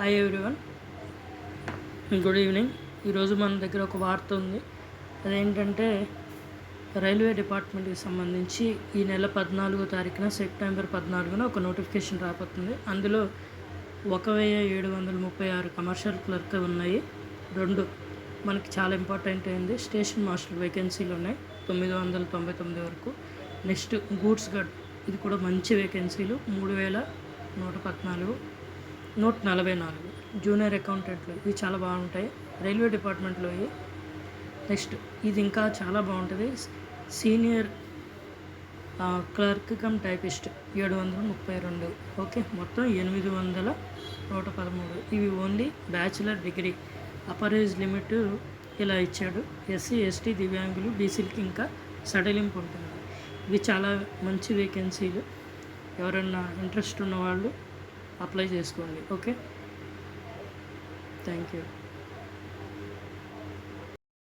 Hi everyone good evening ఈరోజు మన దగ్గర ఒక వార్త ఉంది. అదేంటంటే రైల్వే డిపార్ట్మెంట్కి సంబంధించి ఈ నెల పద్నాలుగో తారీఖున సెప్టెంబర్ పద్నాలుగున ఒక నోటిఫికేషన్ రాబోతుంది. అందులో ఒక వెయ్యి ఏడు వందల ముప్పై ఆరు కమర్షియల్ క్లర్క్ ఉన్నాయి. రెండు మనకి చాలా ఇంపార్టెంట్ అయింది. స్టేషన్ మాస్టర్ వేకెన్సీలు ఉన్నాయి. తొమ్మిది వందల తొంభై తొమ్మిది వరకు. నెక్స్ట్ గూడ్స్ గడ్ ఇది కూడా మంచి వేకెన్సీలు. మూడు వేల నూట పద్నాలుగు. నూట నలభై నాలుగు. జూనియర్ అకౌంటెంట్లు ఇవి చాలా బాగుంటాయి. రైల్వే డిపార్ట్మెంట్లో నెక్స్ట్ ఇది ఇంకా చాలా బాగుంటుంది. సీనియర్ క్లర్క్ కమ్ టైపిస్ట్ ఏడు వందల ముప్పై రెండు. ఓకే మొత్తం ఎనిమిది వందల నూట పదమూడు. ఇవి only bachelor degree. Upper age age limit ఇలా ఇచ్చాడు. ఎస్సీ ఎస్టీ దివ్యాంగులు బీసీలకి ఇంకా సడలింపు ఉంటుంది. ఇవి చాలా మంచి వేకెన్సీలు. ఎవరైనా ఇంట్రెస్ట్ ఉన్నవాళ్ళు అప్లై చేసుకోండి ఓకే థ్యాంక్ యూ